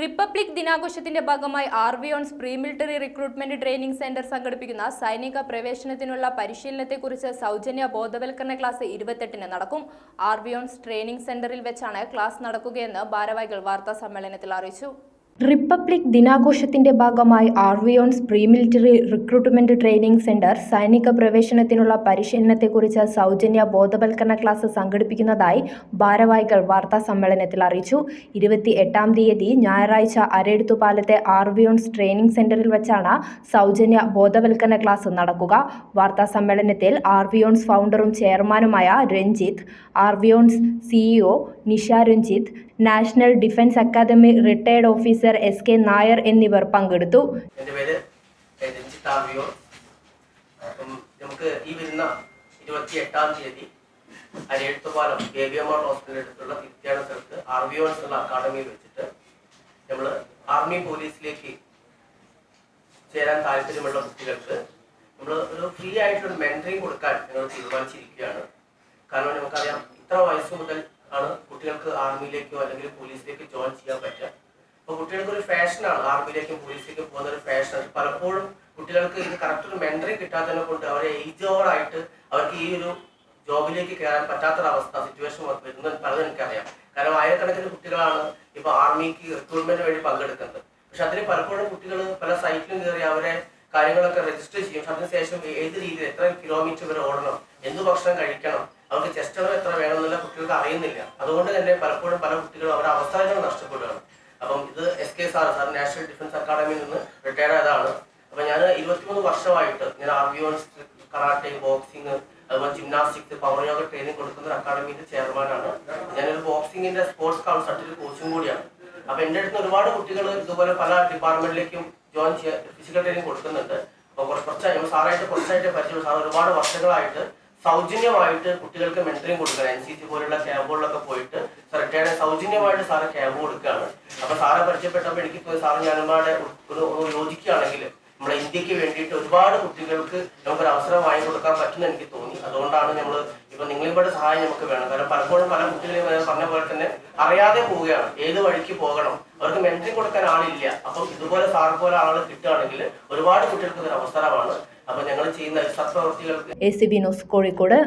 Republic ദിനാഘോഷത്തിന്റെ ഭാഗമായി ആർവിയോൺസ് pre military recruitment training centre സംഘടിപ്പിക്കുന്ന സൈനിക പ്രവേശനത്തിനുള്ള പരിശീലനത്തെക്കുറിച്ച് സൗജന്യ ബോധവൽക്കരണ ക്ലാസ് ഇരുപത്തെട്ടിന് നടക്കും. ആർവിയോൺസ് ട്രെയിനിംഗ് സെന്ററിൽ വെച്ചാണ് ക്ലാസ് നടക്കുകയെന്ന് ഭാരവാഹികൾ വാർത്താ സമ്മേളനത്തിൽ അറിയിച്ചു. റിപ്പബ്ലിക് ദിനാഘോഷത്തിന്റെ ഭാഗമായി ആർവിയോൺസ് pre military recruitment training centre സൈനിക പ്രവേശനത്തിനുള്ള പരിശീലനത്തെക്കുറിച്ച് സൗജന്യ ബോധവൽക്കരണ ക്ലാസ് സംഘടിപ്പിക്കുന്നതായി ഭാരവാഹികൾ വാർത്താ സമ്മേളനത്തിൽ അറിയിച്ചു. ഇരുപത്തി എട്ടാം തീയതി ഞായറാഴ്ച അരയെടുത്തുപാലത്തെ ആർവിയോൺസ് ട്രെയിനിംഗ് സെന്ററിൽ വെച്ചാണ് സൗജന്യ ബോധവൽക്കരണ ക്ലാസ് നടക്കുക. വാർത്താ സമ്മേളനത്തിൽ ആർവിയോൺസ് ഫൗണ്ടറും ചെയർമാനുമായ Ranjith ആർവിയോൺസ് CEO Nisha Ranjith National Defence Academy retired officer S K Nair എന്നിവർ പങ്കെടുത്തു. എന്റെ പേര് ഈ തീയതി ഹോസ്പിറ്റലിൽ വെച്ചിട്ട് നമ്മൾ ആർമി പോലീസിലേക്ക് ചേരാൻ താല്പര്യമുള്ള കുട്ടികൾക്ക് നമ്മൾ ഒരു ഫ്രീ ആയിട്ടൊരു മെന്ററിങ് കൊടുക്കാൻ ഞങ്ങൾ തീരുമാനിച്ചിരിക്കുകയാണ്. ആർമിയിലേക്കോ അല്ലെങ്കിൽ പോലീസിലേക്കോ ജോയിൻ ചെയ്യാൻ പറ്റുക. അപ്പോൾ കുട്ടികൾക്ക് ഒരു ഫാഷനാണ് ആർമിയിലേക്കും പോലീസിലേക്കും പോകുന്ന ഒരു ഫാഷൻ പലപ്പോഴും കുട്ടികൾക്ക് ഇത് കറക്റ്റ് ഒരു മെന്ററിങ് കിട്ടാത്തതിനെ കൊണ്ട് അവരെ ഏജ് ഓവർ ആയിട്ട് അവർക്ക് ഈ ഒരു ജോബിലേക്ക് കയറാൻ പറ്റാത്തൊരവസ്ഥ സിറ്റുവേഷൻ വരുന്നത് പലതും എനിക്കറിയാം. കാരണം ആയിരക്കണക്കിന് കുട്ടികളാണ് ഇപ്പൊ ആർമിക്ക് റിക്രൂട്ട്മെന്റ് വഴി പങ്കെടുക്കുന്നത്. പക്ഷെ അതിന് പലപ്പോഴും കുട്ടികൾ പല സൈറ്റിലും കയറി അവരെ കാര്യങ്ങളൊക്കെ രജിസ്റ്റർ ചെയ്യും. പക്ഷെ അതിനുശേഷം ഏത് രീതിയിൽ എത്ര കിലോമീറ്റർ വരെ ഓടണം എന്ത് ഭക്ഷണം കഴിക്കണം അവർക്ക് ചെസ്റ്റ് അളവ് എത്ര വേണം എന്നുള്ള കുട്ടികൾക്ക് അറിയുന്നില്ല. അതുകൊണ്ട് തന്നെ പലപ്പോഴും പല കുട്ടികളും അവരുടെ അവസരങ്ങൾ നഷ്ടപ്പെടുകയാണ്. അപ്പം ഇത് S K sir sir national defence അക്കാഡമിയിൽ നിന്ന് റിട്ടയർ ആയതാണ്. അപ്പൊ ഞാൻ ഇരുപത്തിമൂന്ന് വർഷമായിട്ട് ഞാൻ ആർബിയോൺസ് കറാട്ടെ ബോക്സിങ് അതുപോലെ ജിംനാസ്റ്റിക്സ് പവർ യോഗ ട്രെയിനിങ് കൊടുക്കുന്ന ഒരു അക്കാദമിയുടെ ചെയർമാനാണ് ഞാനൊരു ബോക്സിംഗിന്റെ സ്പോർട്സ് കൺസൾട്ടിൽ കോച്ചും കൂടിയാണ്. അപ്പൊ എന്റെ അടുത്ത് ഒരുപാട് കുട്ടികൾ ഇതുപോലെ പല ഡിപ്പാർട്ട്മെന്റിലേക്കും ജോയിൻ ചെയ്യാൻ ഫിസിക്കൽ ട്രെയിനിങ് കൊടുക്കുന്നുണ്ട്. അപ്പൊ കുറച്ച് കുറച്ചായിട്ട് കുറച്ചായിട്ട് പരിചയം സാർ ഒരുപാട് വർഷങ്ങളായിട്ട് സൗജന്യമായിട്ട് കുട്ടികൾക്ക് മെന്ററിങ് കൊടുക്കുക എൻ സി സി പോലുള്ള ക്യാമ്പുകളിലൊക്കെ പോയിട്ട് റിട്ടയർഡ് സൗജന്യമായിട്ട് സാറ് ക്യാമ്പ് കൊടുക്കുകയാണ്. അപ്പൊ സാറെ പരിചയപ്പെട്ടപ്പോൾ എനിക്ക് സാറ് ഞാനുമാടെ ഒരു യോജിക്കുകയാണെങ്കിൽ നമ്മുടെ ഇന്ത്യയ്ക്ക് വേണ്ടിയിട്ട് ഒരുപാട് കുട്ടികൾക്ക് നമുക്കൊരു അവസരം വാങ്ങി കൊടുക്കാൻ പറ്റുമെന്ന് എനിക്ക് തോന്നി. അതുകൊണ്ടാണ് നമ്മൾ ഇപ്പൊ നിങ്ങളിവിടെ സഹായം നമുക്ക് വേണം. കാരണം പലപ്പോഴും പല കുട്ടികളെയും പറഞ്ഞ പോലെ തന്നെ അറിയാതെ പോവുകയാണ്. ഏത് വഴിക്ക് പോകണം? അവർക്ക് മെന്ററിങ് കൊടുക്കാൻ ആളില്ല. അപ്പം ഇതുപോലെ സാർ പോലെ ആളുകൾ കിട്ടുകയാണെങ്കിൽ ഒരുപാട് കുട്ടികൾക്ക് ഒരു അവസരമാണ്. അപ്പൊ ഞങ്ങൾ ചെയ്യുന്ന സത്പ്രവർത്തികൾക്ക് A C B News Kozhikode.